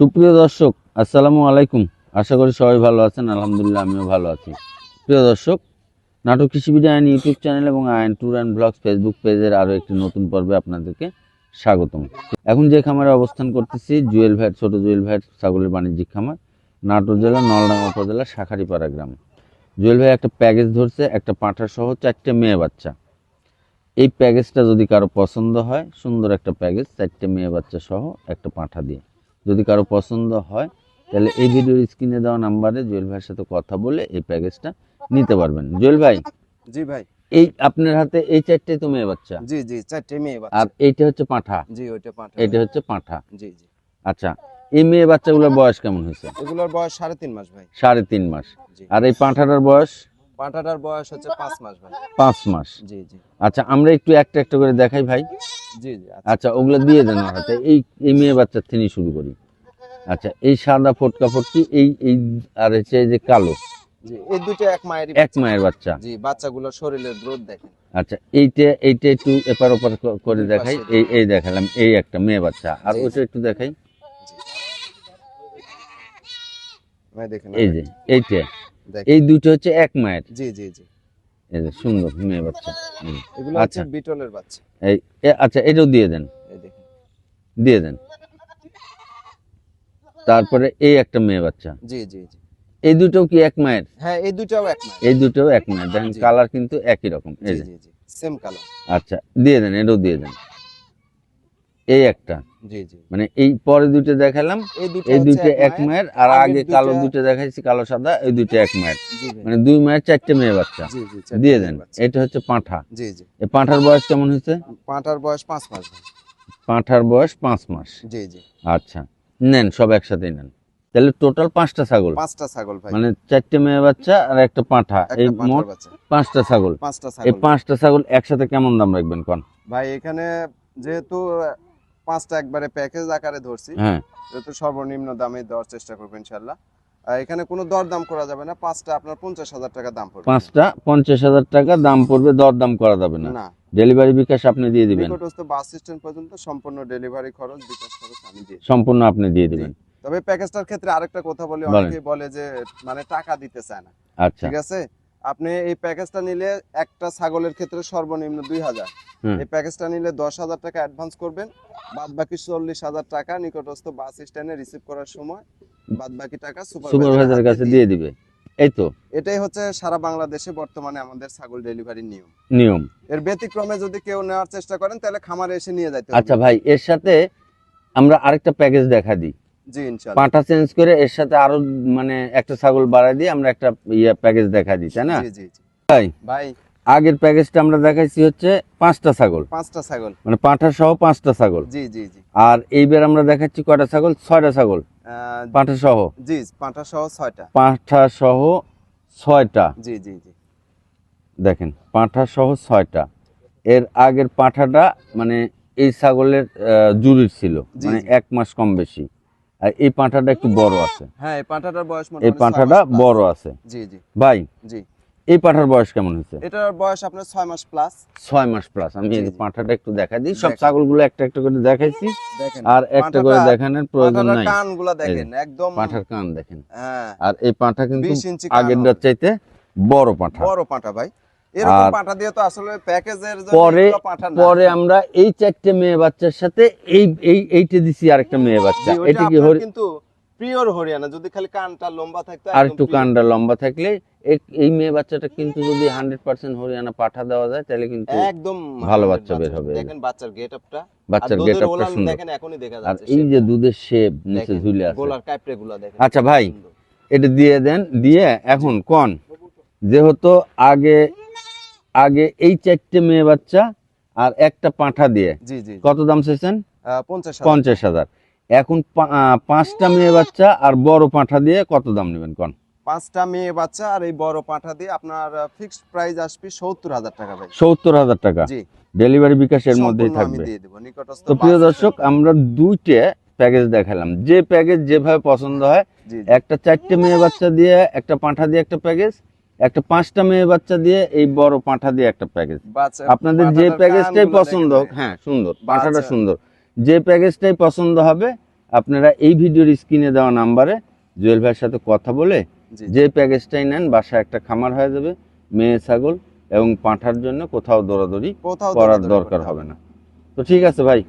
সুপ্রিয় দর্শক, আসসালামু আলাইকুম। আশা করি সবাই ভালো আছেন, আলহামদুলিল্লাহ আমিও ভালো আছি। প্রিয় দর্শক, নাটক কৃষি বিদ্যা আইন ইউটিউব চ্যানেল এবং আইন ট্যুর অ্যান্ড ব্লগস ফেসবুক পেজের আরও একটি নতুন পর্বে আপনাদেরকে স্বাগতম। এখন যে খামারে অবস্থান করতেছি, জুয়েল ভ্যাট ছোট জুয়েল ভ্যাট ছাগলের বাণিজ্যিক খামার, নাটোর জেলা, নলডাঙ্গা উপজেলা, শাখারিপাড়া গ্রাম। জুয়েল ভাই, একটা প্যাকেজ ধরছে, একটা পাঁঠা সহ চারটে মেয়ে বাচ্চা। এই প্যাকেজটা যদি কারও পছন্দ হয়, সুন্দর একটা প্যাকেজ, চারটে মেয়ে বাচ্চা সহ একটা পাঁঠা দিয়ে। যদি কারও পছন্দ হয় তাহলে এই ভিডিওর স্ক্রিনে দেওয়া নাম্বারে জুয়েল ভাইয়ের সাথে কথা বলে এই প্যাকেজটা নিতে পারবেন। জুয়েল ভাই জি ভাই। এই আপনার হাতে এই চারটে তো মেয়ে বাচ্চা। জি জি চারটে মেয়ে বাচ্চা। আর এইটা হচ্ছে পাঁঠা। জি ওইটা পাঁঠা। এটা হচ্ছে পাঁঠা। জি জি। আচ্ছা এই মেয়ে বাচ্চাগুলোর বয়স কেমন হয়েছে? এগুলোর বয়স সাড়ে তিন মাস ভাই। সাড়ে তিন মাস। আর এই পাঁঠাটার বয়স? পাঁঠাটার বয়স হচ্ছে পাঁচ মাস ভাই। পাঁচ মাস। জি জি। আচ্ছা আমরা একটু একটা একটা করে দেখাই ভাই। জি জি আচ্ছা। আচ্ছা ওগুলো দিয়ে দেন হাতে। এই এই মেয়ে বাচ্চার থেকে শুরু করি। আচ্ছা এই সাদা ফটকা ফটকি এই এই আর হচ্ছে এই যে কালো। এই দুটো এক মায়েরই এক মায়ের বাচ্চা। জি বাচ্চাগুলোর শরীরের গ্রোথ দেখেন। আচ্ছা এইটা এইটা একটু এপার ওপার করে দেখাই। এই এই দেখালাম এই একটা মেয়ে বাচ্চা। আর ওটা একটু দেখাই। এই যে এইটা। এই দুটো হচ্ছে এক মায়ের। জি জি জি। এই যে সুন্দর মেয়ে বাচ্চা। এগুলো আচ্ছা। বিটলের বাচ্চা। এই আচ্ছা এটাও দিয়ে দেন। দিয়ে দেন। তারপরে এই একটা মেয়ে বাচ্চা। জি জি জি। এই দুটো কি এক মায়ের? হ্যাঁ এই দুটাও এক মায়ের। এই দুটো এক মায়ের। দেখেন কালার কিন্তু একই রকম এই জি যে। সেম কালার আচ্ছা দিয়ে দেন এটাও দিয়ে দেন। এই একটা। জি জি। মানে এই পরে দুটো দেখালাম এই দুটো এক মায়ের আর আগে কালো দুটো দেখাইছি কালো সাদা এই দুটো এক মায়ের। মানে দুই মায়ের চারটে মেয়ে বাচ্চা। জি জি দিয়ে দেন এটা হচ্ছে পাঁঠা। জি জি। এই পাঁঠার বয়স কেমন হয়েছে? পাঁঠার বয়স পাঁচ মাস। পাঁঠার বয়স পাঁচ মাস। জি জি। আচ্ছা। নেন সব একসাথেই নেন। তাহলে টোটাল পাঁচটা ছাগল। পাঁচটা ছাগল ভাই। মানে চারটে মেয়ে বাচ্চা আর একটা পাঁঠা। এই মোট পাঁচটা ছাগল। পাঁচটা এই পাঁচটা ছাগল একসাথে কেমন দাম রাখবেন কোন? ভাই এখানে যেহেতু পাঁচটা একবারে প্যাকেজ আকারে ধরছি হ্যাঁ। যেহেতু সর্বনিম্ন দামে দেওয়ার চেষ্টা করব ইনশাল্লাহ আর এখানে কোনো দর দাম করা যাবে না পাঁচটা আপনার পঞ্চাশ হাজার টাকা দাম পড়বে। পাঁচটা পঞ্চাশ হাজার টাকা দাম পড়বে দর দাম করা যাবে না। না। ডেলিভারি বিকাশ আপনি দিয়ে দিবেন। নিকটস্থ বাস স্ট্যান্ড পর্যন্ত সম্পূর্ণ ডেলিভারি খরচ বিকাশ খরচ আমি দিই। সম্পূর্ণ আপনি দিয়ে দিবেন। তবে প্যাকেজটার ক্ষেত্রে আরেকটা কথা বলি। অনেকেই বলে যে মানে টাকা দিতে চায় না। আচ্ছা। ঠিক আছে? আপনি এই প্যাকেজটা নিলে একটা ছাগলের ক্ষেত্রে সর্বনিম্ন দুই হাজার। এই প্যাকেজটা নিলে দশ হাজার টাকা অ্যাডভান্স করবেন। বাদ বাকি চল্লিশ হাজার টাকা নিকটস্থ বাস স্ট্যান্ডে রিসিভ করার সময় বাদ বাকি টাকা সুপারভাইজারের কাছে দিয়ে দিবে। এই তো। এটাই হচ্ছে সারা বাংলাদেশে বর্তমানে আমাদের ছাগল ডেলিভারি নিয়ম। নিয়ম। এর ব্যতিক্রমে যদি কেউ নেওয়ার চেষ্টা করেন তাহলে খামারে এসে নিয়ে যাইতে আচ্ছা ভাই এর সাথে আমরা আরেকটা প্যাকেজ দেখা দিই। জি ইনশাআল্লাহ চেঞ্জ করে এর সাথে আরও মানে একটা ছাগল বাড়াই দিয়ে আমরা একটা ইয়ে প্যাকেজ দেখা দিই তাই না? জি। ভাই। ভাই আগের প্যাকেজটা আমরা দেখাইছি হচ্ছে পাঁচটা ছাগল। পাঁচটা ছাগল। মানে পাঁঠা সহ পাঁচটা ছাগল। জি জি জি। আর এইবার আমরা দেখাচ্ছি কয়টা ছাগল? ছয়টা ছাগল। পাঁঠা সহ? জি পাঁঠা সহ ছয়টা। পাঁঠা সহ ছয়টা। জি জি জি। দেখেন পাঁঠা সহ ছয়টা। এর আগের পাঁঠাটা মানে এই ছাগলের জুরির ছিল। মানে এক মাস কম বেশি। আর এই পাঁঠাটা একটু বড় আছে। হ্যাঁ এই পাঁঠাটার বয়স এই পাঁঠাটা বড় আছে। জি জি। ভাই জি। এই পাঁঠার বয়স কেমন হয়েছে? এটার বয়স আপনার ছয় মাস প্লাস ছয় মাস প্লাস আমি এই। পাঁঠাটা একটু দেখা দিই। সব দেখেন। ছাগলগুলো একটা একটা করে দেখাইছি। আর একটা করে দেখানোর প্রয়োজন নাই। দেখেন একদম পাঁঠার কান দেখেন। হ্যাঁ। আর এই পাঁঠা কিন্তু আগেরটার হবে। চাইতে বড় পাঁঠা। বড় পাঁঠা ভাই। এরকম আর পাঁঠা দিয়ে তো আসলে প্যাকেজের পরে পরে আমরা এই চারটে মেয়ে বাচ্চার সাথে এই এই এইটা দিছি আরেকটা মেয়ে বাচ্চা। এটা কি কিন্তু পিওর হরিয়ানা। যদি খালি কানটা লম্বা থাকতো আর একটু। কান্ডা লম্বা থাকলে এই- মেয়ে বাচ্চাটা কিন্তু যদি হান্ড্রেড পার্সেন্ট হরিয়ানা পাঠা দেওয়া যায় তাহলে কিন্তু একদম ভালো বাচ্চা বের হবে। দেখেন বাচ্চার গেটআপটা। বাচ্চার গেট আপটা সুন্দর। দেখেন এখনই দেখা যাচ্ছে আর এই যে দুধের শেপ নিচে ঝুলে আছে। গোলার কাইপড়ে দেখেন। আচ্ছা ভাই এটা দিয়ে দেন দিয়ে এখন কোন? যেহেতু আগে আগে এই চারটে মেয়ে বাচ্চা আর একটা পাঁঠা দিয়ে। জি জি কত দাম চাইছেন? পঞ্চাশ হাজার। এখন পাঁচটা মেয়ে বাচ্চা আর বড় পাঁঠা দিয়ে কত দাম নেবেন কোন? পাঁচটা মেয়ে বাচ্চা আর এই বড় পাঁঠা দিয়ে আপনার ফিক্সড প্রাইস আসবে সত্তর হাজার টাকা ভাই। সত্তর হাজার টাকা। জি। ডেলিভারি বিকাশ এর মধ্যেই থাকবে। তো প্রিয় দর্শক আমরা দুইটা প্যাকেজ দেখালাম। যে প্যাকেজ যেভাবে পছন্দ হয়। একটা চারটে মেয়ে বাচ্চা দিয়ে একটা পাঁঠা দিয়ে একটা প্যাকেজ একটা পাঁচটা মেয়ে বাচ্চা দিয়ে এই বড় পাঁঠা দিয়ে একটা প্যাকেজ। আপনাদের যে প্যাকেজটাই পছন্দ হোক হ্যাঁ সুন্দর পাঁঠাটা সুন্দর। যে প্যাকেজটাই পছন্দ হবে আপনারা এই ভিডিওর স্ক্রিনে দেওয়া নাম্বারে জুয়েল ভাইয়ের সাথে কথা বলে যে প্যাকেজটাই নেন বাসায় একটা খামার হয়ে যাবে মেয়ে ছাগল এবং পাঁঠার জন্য কোথাও দৌড়াদৌড়ি করার দরকার হবে না। তো ঠিক আছে ভাই